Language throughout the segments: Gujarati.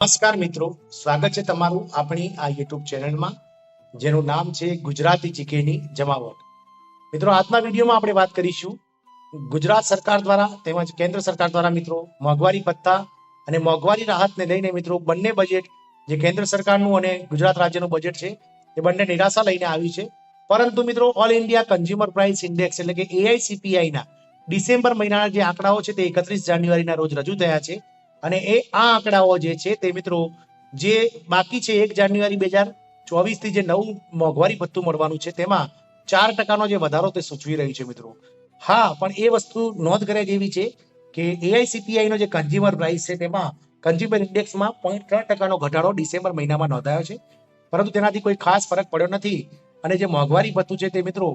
નમસ્કાર મિત્રો, સ્વાગત છે તમારું આપણી આ યુટ્યુબ ચેનલમાં, જેનું નામ છે ગુજરાતી જીકેની જમાવટ. મિત્રો, આજના વિડીયોમાં આપણે વાત કરીશું ગુજરાત સરકાર દ્વારા તેમજ કેન્દ્ર સરકાર દ્વારા મિત્રો મોંઘવારી ભત્તા અને મોંઘવારી રાહતને લઈને મિત્રો બંને બજેટ જે કેન્દ્ર સરકારનું અને ગુજરાત રાજ્યનું બજેટ છે, એ બંને નિરાશા લઈને આવ્યું છે. પરંતુ મિત્રો all India consumer price index એટલે કે એઆઈસીપીઆઈના ડિસેમ્બર મહિનાના જે આંકડાઓ છે તે એકત્રીસ જાન્યુઆરીના રોજ રજૂ થયા છે. અને એ આ આંકડાઓ જે છે તે મિત્રો, જે બાકી છે એક જાન્યુઆરી બે હજાર ચોવીસથી જે નવું મોંઘવારી ભથ્થું મળવાનું છે, તેમાં ચાર ટકાનો જે વધારો તે સૂચવી રહ્યું છે મિત્રો. હા, પણ એ વસ્તુ નોંધ કરે જેવી છે કે એઆઈસીપીઆઈ નો જે કન્ઝ્યુમર પ્રાઇસ છે તેમાં કન્ઝ્યુમર ઇન્ડેક્સમાં પોઈન્ટ ત્રણ ટકાનો ઘટાડો ડિસેમ્બર મહિનામાં નોંધાયો છે. પરંતુ તેનાથી કોઈ ખાસ ફરક પડ્યો નથી અને જે મોંઘવારી ભથ્થું છે તે મિત્રો,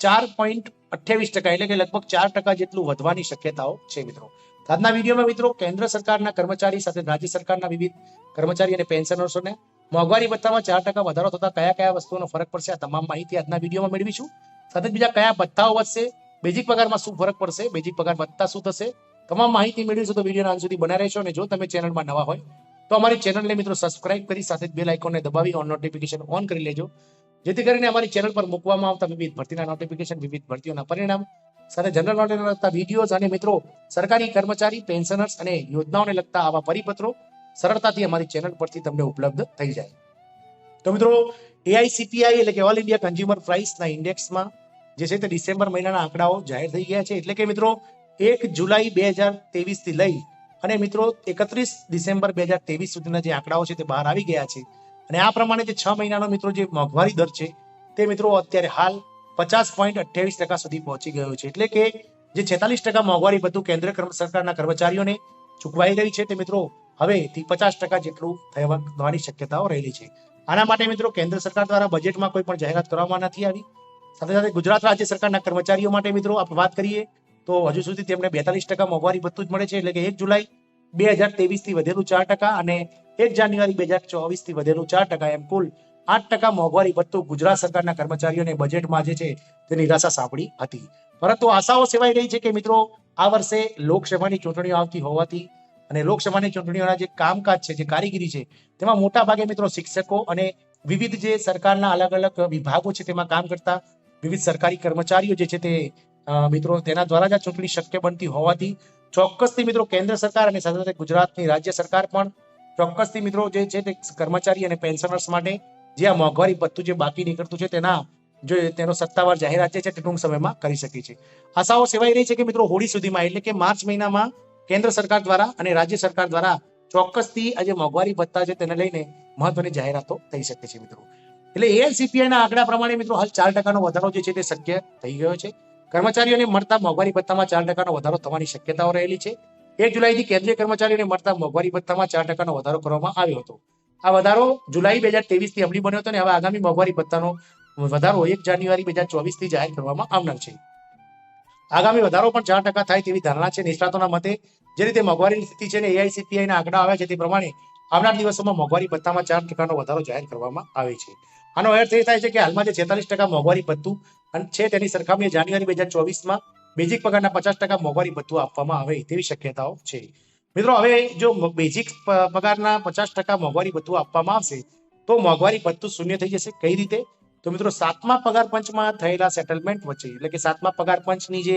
ચાર પોઈન્ટ અઠ્યાવીસ ટકા એટલે કે લગભગ ચાર ટકા જેટલું વધવાની શક્યતાઓ છે મિત્રો. આજના વિડીયોમાં મિત્રો કેન્દ્ર સરકારના કર્મચારી સાથે રાજ્ય સરકારના વિવિધ કર્મચારી અને પેન્શનર્સોને મોંઘવારી ભથ્થામાં ચાર ટકા વધારો થતા કયા કયા વસ્તુઓનો ફરક પડશે આ તમામ માહિતી આજના વિડીયોમાં મેળવીશું. સાથે બીજા કયા ભથ્થાઓ વધશે? બેઝિક પગારમાં શું ફરક પડશે? બેઝિક પગાર વધતા શું થશે? તમામ માહિતી મેળવીશું તો વિડીયોના અંત સુધી બના રહેશો અને જો તમે ચેનલમાં નવા હોય તો અમારી ચેનલને મિત્રો સબસ્ક્રાઇબ કરી સાથે જ બેલ આઇકોનને દબાવી ઓન નોટિફિકેશન ઓન કરી લેજો. જેથી કરીને અમારી ચેનલ પર મૂકવામાં આવતા વિવિધ ભરતીના નોટિફિકેશન વિવિધ ભરતીઓના પરિણામ સાથે જનરલ નોલેજને લગતા વિડીયોઝ અને મિત્રો સરકારી કર્મચારી પેન્શનર્સ અને યોજનાઓને લગતા આવા પરિપત્રો સરળતાથી અમારી ચેનલ પરથી તમને ઉપલબ્ધ થઈ જાય. તો મિત્રો એઆઈસીપીઆઈ એટલે કે ઓલ ઇન્ડિયા કન્ઝ્યુમર પ્રાઇસના ઇન્ડેક્સમાં જે છે તે ડિસેમ્બર મહિનાના આંકડાઓ જાહેર થઈ ગયા છે. એટલે કે મિત્રો, એક જુલાઈ બે હજારથી લઈ અને મિત્રો એકત્રીસ ડિસેમ્બર બે હજાર તેવીસ સુધીના જે આંકડાઓ છે તે બહાર આવી ગયા છે. અને આ પ્રમાણે જે છ મહિનાનો મિત્રો જે મોંઘવારી દર છે તે મિત્રો અત્યારે હાલ પચાસ પોઈન્ટ અઠ્યાવીસ ટકા સુધી પહોંચી ગયો છે. એટલે કે જે છેતાલીસ ટકા મોંઘવારી બધું કેન્દ્ર સરકારના કર્મચારીઓને ચૂકવાઈ રહી છે. તે મિત્રો હવેથી પચાસ ટકા જેટલું થવાની શક્યતાઓ રહેલી છે. આના માટે મિત્રો કેન્દ્ર સરકાર દ્વારા બજેટમાં કોઈ પણ જાહેરાત કરવામાં નથી આવી. સાથે સાથે ગુજરાત રાજ્ય સરકારના કર્મચારીઓ માટે મિત્રો આપણે વાત કરીએ તો હજુ સુધી તેમને બેતાલીસ ટકા મોંઘવારી ભથ્થું જ મળે છે. એટલે કે એક જુલાઈ બે હજાર ત્રેવીસથી વધેલું ચાર ટકા અને એક જાન્યુઆરી બે હજાર ચોવીસથી વધેલું ચાર ટકા એમ કુલ આઠ ટકા મોંઘવારી ભથ્થું ગુજરાત સરકારના કર્મચારીઓને બજેટમાં જે છે તે નિરાશા સાંપડી હતી. પરંતુ આશાઓ સેવાઈ રહી છે કે મિત્રો, આ વર્ષે લોકસભાની ચૂંટણીઓ આવતી હોવાથી અને લોકસભાની ચૂંટણીઓના જે કામકાજ છે, જે કારીગીરી છે, તેમાં મોટા ભાગે મિત્રો શિક્ષકો અને વિવિધ જે સરકારના અલગ અલગ વિભાગો છે તેમાં કામ કરતા વિવિધ સરકારી કર્મચારીઓ જે છે તે મિત્રો તેના દ્વારા જ ચૂંટણી શક્ય બનતી હોવાથી ચોક્કસથી મિત્રો કેન્દ્ર સરકાર અને સાથે સાથે ગુજરાતની રાજ્ય સરકાર પણ ચોક્કસથી મિત્રો જે છે તે કર્મચારી અને પેન્શનર્સ માટે જે આ મોંઘવારી ભથ્થું જે બાકી નીકળતું છે તેના જો તેનો સત્તાવાર જાહેરાત છે તે ટૂંક સમયમાં કરી શકે છે આશાઓ સેવાઈ રહી છે કે મિત્રો હોળી સુધીમાં એટલે કે માર્ચ મહિનામાં કેન્દ્ર સરકાર દ્વારા અને રાજ્ય સરકાર દ્વારા ચોક્કસથી આ જે મોંઘવારી ભથ્થા છે તેને લઈને મહત્વની જાહેરાતો થઈ શકે છે મિત્રો. એટલે એઆઈસીપીઆઈ ના આંકડા પ્રમાણે મિત્રો હાલ ચાર ટકાનો વધારો જે છે તે શક્ય થઈ ગયો છે. કર્મચારીઓને મળતા મોંઘવારી ભથ્થામાં ચાર ટકાનો વધારો થવાની શક્યતાઓ રહેલી છે. એક જુલાઈથી કેન્દ્રીય કર્મચારીઓને મળતા મોંઘવારી ભથ્થામાં ચાર ટકાનો વધારો કરવામાં આવ્યો હતો. આ વધારો જુલાઈ બે હજાર ત્રેવીસથી અમલી બન્યો હતો અને હવે આગામી મોંઘવારી ભથ્થાનો વધારો એક જાન્યુઆરી બે હજાર ચોવીસથી જાહેર કરવામાં આવનાર છે. આગામી વધારો પણ ચાર ટકા થાય તેવી ધારણા છે. નિષ્ણાતોના મતે જે રીતે મોંઘવારીની સ્થિતિ છે ને એઆઈસીપીઆઈ ના આંકડા આવ્યા છે તે પ્રમાણે આવનાર દિવસોમાં મોંઘવારી ભથ્થામાં ચાર ટકાનો વધારો જાહેર કરવામાં આવે છે. આનો અર્થ એ થાય છે કે હાલમાં જે છેતાલીસ ટકા મોંઘવારી ભથ્થું છે તેની સરખામણીએ જાન્યુઆરી બે હજાર ચોવીસમાં બેઝિક પગારના પચાસ ટકા મોંઘવારી ભથ્થું આપવામાં આવે તેવી શક્યતાઓ છે. મિત્રો, હવે જો બેઝિક પગારના પચાસ ટકા મોંઘવારી ભથ્થું આપવામાં આવશે, તો મોંઘવારી ભથ્થું શૂન્ય થઈ જશે. કઈ રીતે? તો મિત્રો, સાતમા પગાર પંચમાં થયેલા સેટલમેન્ટ વચ્ચે, એટલે કે સાતમા પગાર પંચની જે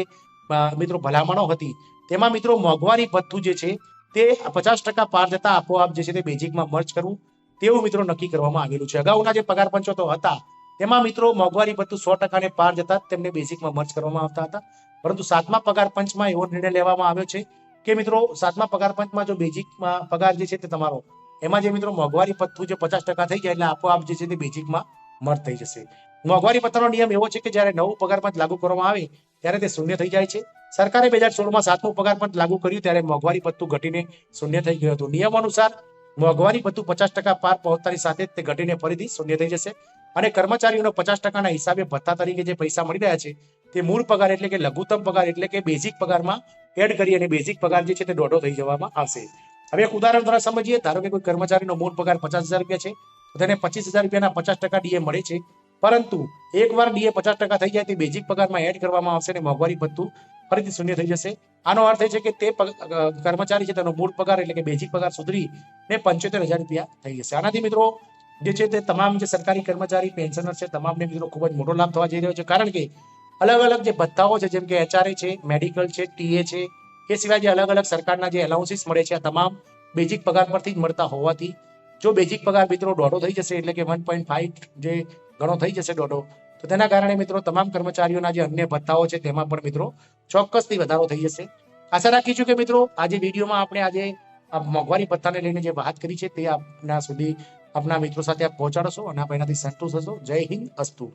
મિત્રો ભલામણો હતી, તેમાં મિત્રો મોંઘવારી ભથ્થું જે છે, તે પચાસ ટકા પાર જતા આપોઆપ જે છે તે બેઝિકમાં મર્જ કરવું, તેવું મિત્રો નક્કી કરવામાં આવેલું છે. અગાઉના જે પગાર પંચો તો હતા, તેમાં મિત્રો મોંઘવારી ભથ્થું સો ટકાને પાર જતા તેમને બેઝિકમાં મર્જ કરવામાં આવતા હતા. પરંતુ સાતમા પગાર પંચમાં એવો નિર્ણય લેવામાં આવ્યો છે કે મિત્રો, સાતમા પગાર પંચમાં જો બેઝિકમાં પગાર જે છે તે તમારો, એમાં જે મિત્રો મોંઘવારી ભથ્થું જે પચાસ ટકા થઈ જાય એટલે આપોઆપ જે છે તે બેઝિકમાં મર્જ થઈ જશે. મોંઘવારી પત્રનો નિયમ એવો છે કે જ્યારે નવું પગાર પંચ લાગુ કરવામાં આવે, ત્યારે તે શૂન્ય થઈ જાય છે. સરકારે બે હજાર સોળમાં સાતમું પગાર પંચ લાગુ કર્યું ત્યારે મોંઘવારી પત્તું ઘટીને શૂન્ય થઈ ગયું હતું. નિયમ અનુસાર મોંઘવારી પત્તું પચાસ ટકા પાર પહોંચતાની સાથે તે ઘટીને ફરીથી શૂન્ય થઈ જશે. અને કર્મચારીઓનો પચાસ ટકાના હિસાબે ભથ્થા તરીકે જે પૈસા મળી રહ્યા છે, તે મૂળ પગાર એટલે કે લઘુત્તમ પગાર એટલે કે બેઝિક પગારમાં એડ કરી અને બેઝિક પગાર જે છે તે દોઢો થઈ જવામાં આવશે. હવે એક ઉદાહરણ દ્વારા સમજીએ, ધારો કે કોઈ કર્મચારીનો મૂળ પગાર પચાસ હજાર રૂપિયા છે તેને પચીસ હજાર રૂપિયાના પચાસ ટકા ડીએ મળે છે. પરંતુ એકવાર ડીએ પચાસ ટકા થઈ જાય, તે બેઝિક પગારમાં એડ કરવામાં આવશે અને મોંઘવારી ભથ્થું ફરીથી શૂન્ય થઈ જશે. આનો અર્થ એ છે કે તે કર્મચારી છે, તેનો મૂળ પગાર એટલે કે બેઝિક પગાર સુધરી ને પંચોતેર હજાર રૂપિયા થઈ જશે. આનાથી મિત્રો, જે છે તે તમામ જે સરકારી કર્મચારી પેન્શનર છે, તમામને મિત્રો ખૂબ જ મોટો લાભ થવા જઈ રહ્યો છે. કારણ કે અલગ અલગ જે ભથ્થાઓ છે, જેમ કે એચઆરએ છે મેડિકલ છે ટીએ છે, એ સિવાય જે અલગ અલગ સરકારના જે એલાઉન્સીસ મળે છે, આ તમામ બેઝિક પગાર પરથી જ મળતા હોવાથી, જો બેઝિક પગાર મિત્રો દોઢો થઈ જશે, એટલે કે વન પોઈન્ટ ફાઈવ જે ઘણો થઈ જશે દોઢો, તો તેના કારણે મિત્રો તમામ કર્મચારીઓના જે અન્ય ભથ્થાઓ છે, તેમાં પણ મિત્રો ચોક્કસથી વધારો થઈ જશે. આશા રાખીશું કે મિત્રો આજે વિડીયોમાં આપણે આજે આ મોંઘવારી ભથ્થાને લઈને જે વાત કરી છે, તે આપના સુધી આપના મિત્રો સાથે આપ પહોંચાડશો અને આપ એનાથી સંતુષ્ટ હશો જય હિન્દ, અસ્તુ.